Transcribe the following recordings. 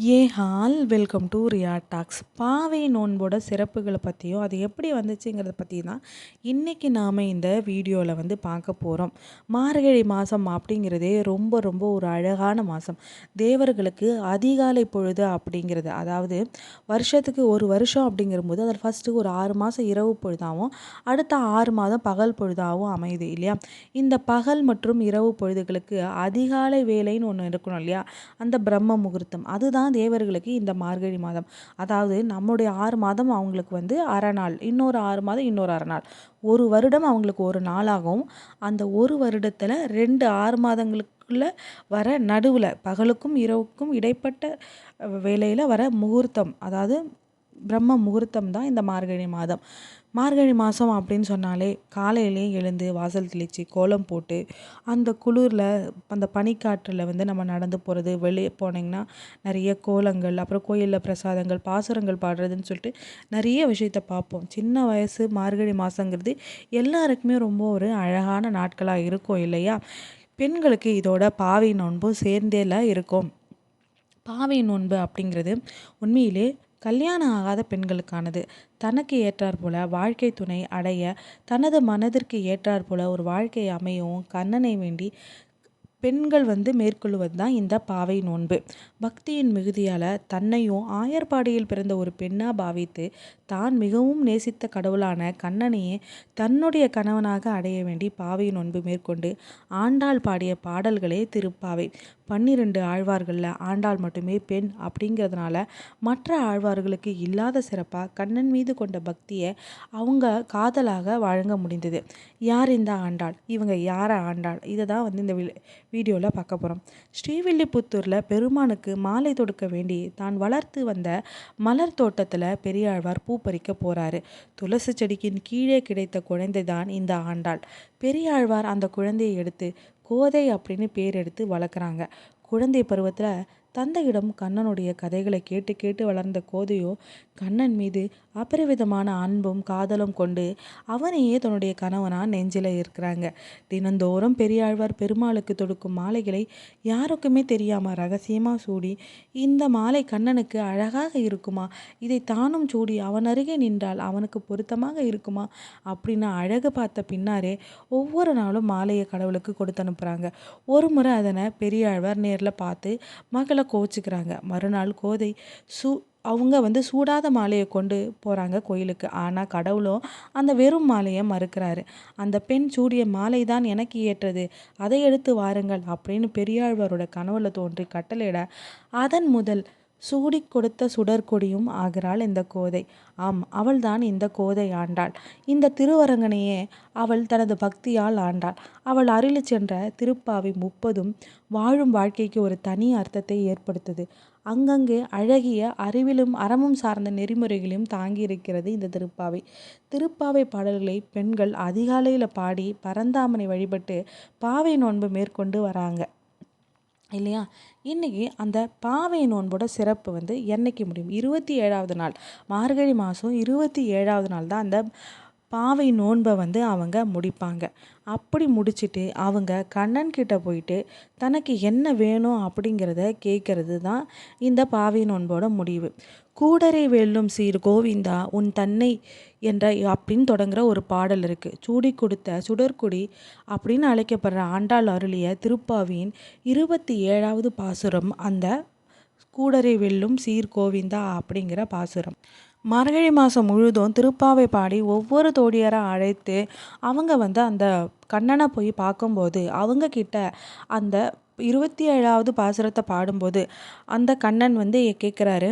Hi all welcome to Riya talks. பாவை நோன்போட சிறப்புகளை பற்றியும் அது எப்படி வந்துச்சுங்கிறத பற்றி தான் இன்றைக்கி நாம் இந்த வீடியோவில் வந்து பார்க்க போகிறோம் மார்கழி மாதம் அப்படிங்கிறதே ரொம்ப ரொம்ப ஒரு அழகான மாதம் தேவர்களுக்கு அதிகாலை பொழுது அப்படிங்கிறது அதாவது வருஷத்துக்கு ஒரு வருஷம் அப்படிங்கிறபோது அதில் ஃபஸ்ட்டு ஒரு ஆறு மாதம் இரவு பொழுதாகவும் அடுத்த ஆறு மாதம் பகல் பொழுதாகவும் அமையுது இல்லையா? இந்த பகல் மற்றும் இரவு பொழுதுகளுக்கு அதிகாலை வேலைன்னு ஒன்று இருக்கணும் இல்லையா? அந்த பிரம்ம முகூர்த்தம். அதுதான் தேவர்களுக்கு இந்த மார்கழி மாதம். அதாவது நம்முடைய ஆறு மாதம் அவங்களுக்கு வந்து அரை நாள் இன்னொரு ஆறு மாதம் இன்னொரு அரை நாள். ஒரு வருடம் அவங்களுக்கு ஒரு நாளாகவும் அந்த ஒரு வருடத்தில் ரெண்டு ஆறு மாதங்களுக்குள்ள வர நடுவில் பகலுக்கும் இரவுக்கும் இடைப்பட்ட வேலையில் வர முகூர்த்தம் அதாவது பிரம்ம முகூர்த்தம் தான் இந்த மார்கழி மாதம். மார்கழி மாதம் அப்படின்னு சொன்னாலே காலையிலே எழுந்து வாசல் தெளித்து கோலம் போட்டு அந்த குளிரில் அந்த பனிக்காற்றில் வந்து நம்ம நடந்து போகிறது வெளியே போனீங்கன்னா நிறைய கோலங்கள் அப்புறம் கோயிலில் பிரசாதங்கள் பாசுரங்கள் பாடுறதுன்னு சொல்லிட்டு நிறைய விஷயத்த பார்ப்போம். சின்ன வயசு மார்கழி மாதங்கிறது எல்லாருக்குமே ரொம்ப ஒரு அழகான நாட்களாக இருக்கும் இல்லையா? பெண்களுக்கு இதோட பாவை நோன்பும் சேர்ந்தேல இருக்கும். பாவை நோன்பு அப்படிங்கிறது உண்மையிலே கல்யாணம் ஆகாத பெண்களுக்கானது. தனக்கு ஏற்றாற்போல வாழ்க்கை துணை அடைய தனது மனதிற்கு ஏற்றாற்போல ஒரு வாழ்க்கை அமையவும் கண்ணனை வேண்டி பெண்கள் வந்து மேற்கொள்வது தான் இந்த பாவை நோன்பு. பக்தியின் மிகுதியால் தன்னையும் ஆயர்பாடியில் பிறந்த ஒரு பெண்ணாக பாவித்து தான் மிகவும் நேசித்த கடவுளான கண்ணனையே தன்னுடைய கணவனாக அடைய வேண்டி பாவை நோன்பு மேற்கொண்டு ஆண்டாள் பாடிய பாடல்களே திருப்பாவை. பன்னிரெண்டு ஆழ்வார்களில் ஆண்டாள் மட்டுமே பெண் அப்படிங்கிறதுனால மற்ற ஆழ்வார்களுக்கு இல்லாத சிறப்பாக கண்ணன் மீது கொண்ட பக்தியை அவங்க காதலாக வழங்க முடிந்தது. யார் இந்த ஆண்டாள்? இவங்க யாரை ஆண்டாள்? இதை தான் வந்து இந்த வீடியோவில் பார்க்க போகிறோம் ஸ்ரீவில்லிபுத்தூரில் பெருமானுக்கு மாலை தொடுக்க வேண்டி தான் வளர்த்து வந்த மலர் தோட்டத்தில் பெரியாழ்வார் பூ பறிக்க போகிறாரு துளசி செடிக்கின் கீழே கிடைத்த குழந்தை தான் இந்த ஆண்டாள். பெரியாழ்வார் அந்த குழந்தையை எடுத்து கோதை அப்படின்னு பேர் எடுத்து வளர்க்குறாங்க. குழந்தை பருவத்தில் தந்தையிடம் கண்ணனுடைய கதைகளை கேட்டு கேட்டு வளர்ந்த கோதையோ கண்ணன் மீது அபரிவிதமான அன்பும் காதலும் கொண்டு அவனையே தன்னுடைய கணவனாக நெஞ்சில் இருக்கிறாங்க. தினந்தோறும் பெரியாழ்வார் பெருமாளுக்கு தொடுக்கும் மாலைகளை யாருக்குமே தெரியாமல் ரகசியமாக சூடி இந்த மாலை கண்ணனுக்கு அழகாக இருக்குமா? இதை தானும் சூடி அவன் அருகே நின்றால் அவனுக்கு பொருத்தமாக இருக்குமா? அப்படின்னு அழகு பார்த்த பின்னாரே ஒவ்வொரு நாளும் மாலையை கடவுளுக்கு கொடுத்து அனுப்புகிறாங்க ஒரு முறை அதனை பெரியாழ்வார் நேரில் பார்த்து மகளை மேலே கோச்சிக்கிறாங்க. மறுநாள் கோதை சூ அவங்க வந்து சூடாத மாலையை கொண்டு போகிறாங்க கோயிலுக்கு. ஆனால் கடவுளும் அந்த வெறும் மாலையை மறுக்கிறாரு. அந்த பெண் சூடிய மாலை தான் எனக்கு ஏற்றது. அதை எடுத்து வாருங்கள் அப்படின்னு பெரியாழ்வாரோட கனவுல தோன்றி கட்டளையிட அதன் முதல் சூடி கொடுத்த சுடர்கொடியும் ஆகிறாள் இந்த கோதை. ஆம் அவள்தான் இந்த கோதை ஆண்டாள். இந்த திருவரங்கனையே அவள் தனது பக்தியால் ஆண்டாள். அவள் அருளி சென்ற திருப்பாவை முப்பதும் வாழும் வாழ்க்கைக்கு ஒரு தனி அர்த்தத்தை ஏற்படுத்துது. அங்கங்கே அழகிய அறிவிலும் அறமும் சார்ந்த நெறிமுறைகளையும் தாங்கி இருக்கிறது இந்த திருப்பாவை. திருப்பாவை பாடல்களை பெண்கள் அதிகாலையில் பாடி பரந்தாமனை வழிபட்டு பாவை நோன்பு மேற்கொண்டு வராங்க. இல்லையா? இன்றைக்கி அந்த பாவை நோன்போட சிறப்பு வந்து என்றைக்கு முடியும்? இருபத்தி ஏழாவது நாள். மார்கழி மாதம் இருபத்தி ஏழாவது நாள் தான் அந்த பாவை நோன்பை வந்து அவங்க முடிப்பாங்க. அப்படி முடிச்சுட்டு அவங்க கண்ணன் கிட்ட போயிட்டு தனக்கு என்ன வேணும் அப்படிங்கிறத கேட்கறது தான் இந்த பாவை நோன்போட முடிவு. கூடரை வெல்லும் சீர் கோவிந்தா உன் தன்னை என்ற அப்படின்னு தொடங்குற ஒரு பாடல் இருக்குது சூடி கொடுத்த சுடற்குடி அப்படின்னு அழைக்கப்படுற ஆண்டாள் அருளிய திருப்பாவியின் இருபத்தி ஏழாவது பாசுரம் அந்த கூடரை வெல்லும் சீர் கோவிந்தா அப்படிங்கிற பாசுரம். மார்கழி மாதம் முழுதும் திருப்பாவை பாடி ஒவ்வொரு தோழியராக அழைத்து அவங்க வந்து அந்த கண்ணனை போய் பார்க்கும்போது அவங்க கிட்ட அந்த இருபத்தி ஏழாவது பாசுரத்தை பாடும்போது அந்த கண்ணன் வந்து கேட்குறாரு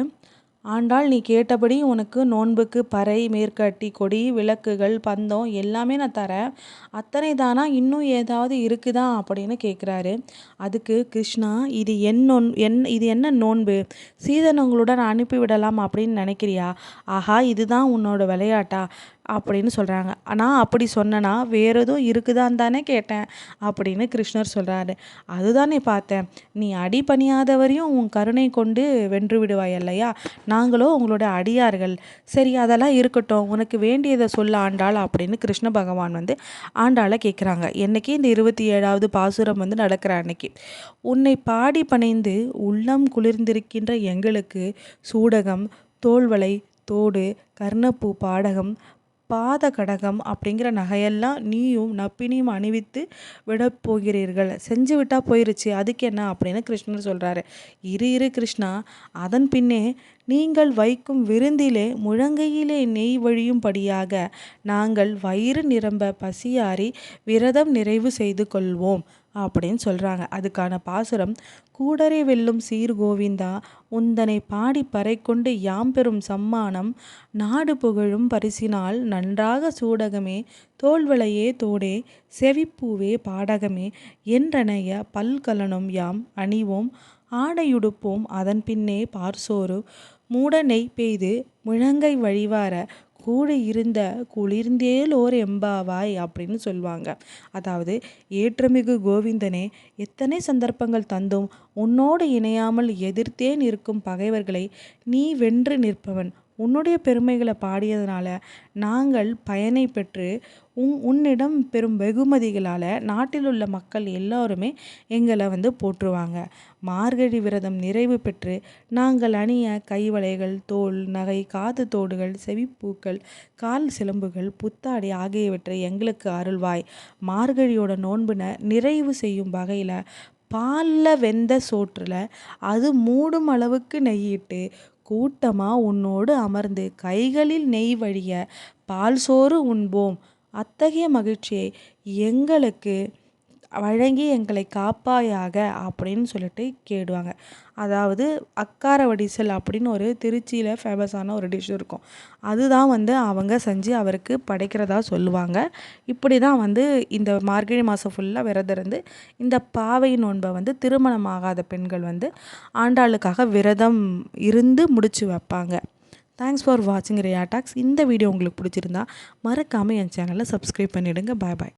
ஆண்டாள் நீ கேட்டபடி உனக்கு நோன்புக்கு பறை மேற்கட்டி கொடி விளக்குகள் பந்தம் எல்லாமே நான் தரேன். அத்தனை தானா? இன்னும் ஏதாவது இருக்குதா? அப்படின்னு கேட்குறாரு அதுக்கு கிருஷ்ணா இது என் நோன் என் இது என்ன நோன்பு? சீதனங்களுடன் அனுப்பிவிடலாம் அப்படின்னு நினைக்கிறியா? ஆஹா இதுதான் உன்னோட விளையாட்டா? அப்படின்னு சொல்கிறாங்க நான் அப்படி சொன்னேன்னா வேறு எதுவும் இருக்குதான்னு தானே கேட்டேன் அப்படின்னு கிருஷ்ணர் சொல்கிறாரு அதுதானே பார்த்தேன். நீ அடி பணியாதவரையும் உன் கருணை கொண்டு வென்று விடுவாய் இல்லையா நாங்களோ உங்களோட அடியார்கள். சரி அதெல்லாம் இருக்கட்டும். உனக்கு வேண்டியதை சொல்ல ஆண்டாள் அப்படின்னு கிருஷ்ண பகவான் வந்து ஆண்டாளை கேட்குறாங்க என்னைக்கு? இந்த இருபத்தி ஏழாவது பாசுரம் வந்து நடக்கிற அன்னைக்கு. உன்னை பாடி பணிந்து உள்ளம் குளிர்ந்திருக்கின்ற எங்களுக்கு சூடகம் தோல்வளை தோடு கர்ணப்பூ பாடகம் பாத கடகம் அப்படிங்கிற நகையெல்லாம் நீயும் நப்பினியும் அணிவித்து விட போகிறீர்கள் செஞ்சு விட்டா போயிருச்சு. அதுக்கு என்ன? அப்படின்னு கிருஷ்ணர் சொல்கிறாரு இரு இரு கிருஷ்ணா அதன் பின்னே நீங்கள் வைக்கும் விருந்திலே முழங்கையிலே நெய் வழியும்படியாக நாங்கள் வயிறு நிரம்ப பசியாறி விரதம் நிறைவு செய்து கொள்வோம் அப்படின்னு சொல்கிறாங்க அதுக்கான பாசுரம் கூடரை வெல்லும் சீர் கோவிந்தா உந்தனை பாடி பறை கொண்டு யாம் பெறும் சம்மானம் நாடு புகழும் பரிசினால் நன்றாக சூடகமே தோல்வளையே தோடே செவிப்பூவே பாடகமே என்றனைய பல்கலனும் யாம் அணிவோம் ஆடையுடுப்போம் அதன் பின்னே பார்சோறு மூட நெய் பெய்து முழங்கை வழிவார கூடு இருந்த குளிர்ந்தேலோர் எம்பாவாய் அப்படின்னு சொல்லுவாங்க. அதாவது ஏற்றமிகு கோவிந்தனே எத்தனை சந்தர்ப்பங்கள் தந்தும் உன்னோடு இணையாமல் எதிர்த்தே நிற்கும் பகைவர்களை நீ வென்று நிற்பவன். உன்னுடைய பெருமைகளை பாடியதுனால நாங்கள் பயனை பெற்று உன் உன்னிடம் பெறும் வெகுமதிகளால் நாட்டில் உள்ள மக்கள் எல்லோருமே எங்களை வந்து போற்றுவாங்க. மார்கழி விரதம் நிறைவு பெற்று நாங்கள் அணிய கைவளைகள் தோல் நகை காது தோடுகள் செவிப்பூக்கள் கால் சிலம்புகள் புத்தாடை ஆகியவற்றை எங்களுக்கு அருள்வாய். மார்கழியோட நோன்புன நிறைவு செய்யும் வகையில் பாலில் வெந்த சோற்றில் அது மூடும் அளவுக்கு நெய்யிட்டு கூட்டமாக உன்னோடு அமர்ந்து கைகளில் நெய் வழிய பால் சோறு உண்போம். அத்தகைய மகிழ்ச்சியை எங்களுக்கு வழங்கி எங்களை காப்பாயாக அப்படின்னு சொல்லிட்டு கேடுவாங்க. அதாவது அக்கார வடிசல் அப்படின்னு ஒரு திருச்சியில் ஃபேமஸான ஒரு டிஷ் இருக்கும். அதுதான் வந்து அவங்க செஞ்சு அவருக்கு படைக்கிறதா சொல்லுவாங்க. இப்படி தான் வந்து இந்த மார்கழி மாதம் ஃபுல்லாக விரதம் இருந்து இந்த பாவை நோன்பை வந்து திருமணமாகாத பெண்கள் வந்து ஆண்டாளுக்காக விரதம் இருந்து முடிச்சு வைப்பாங்க. தேங்க்ஸ் ஃபார் வாட்சிங் ரியா டாக்ஸ் இந்த வீடியோ உங்களுக்கு பிடிச்சிருந்தா மறக்காமல் என் சேனலை சப்ஸ்கிரைப் பண்ணிவிடுங்க பாய் பாய்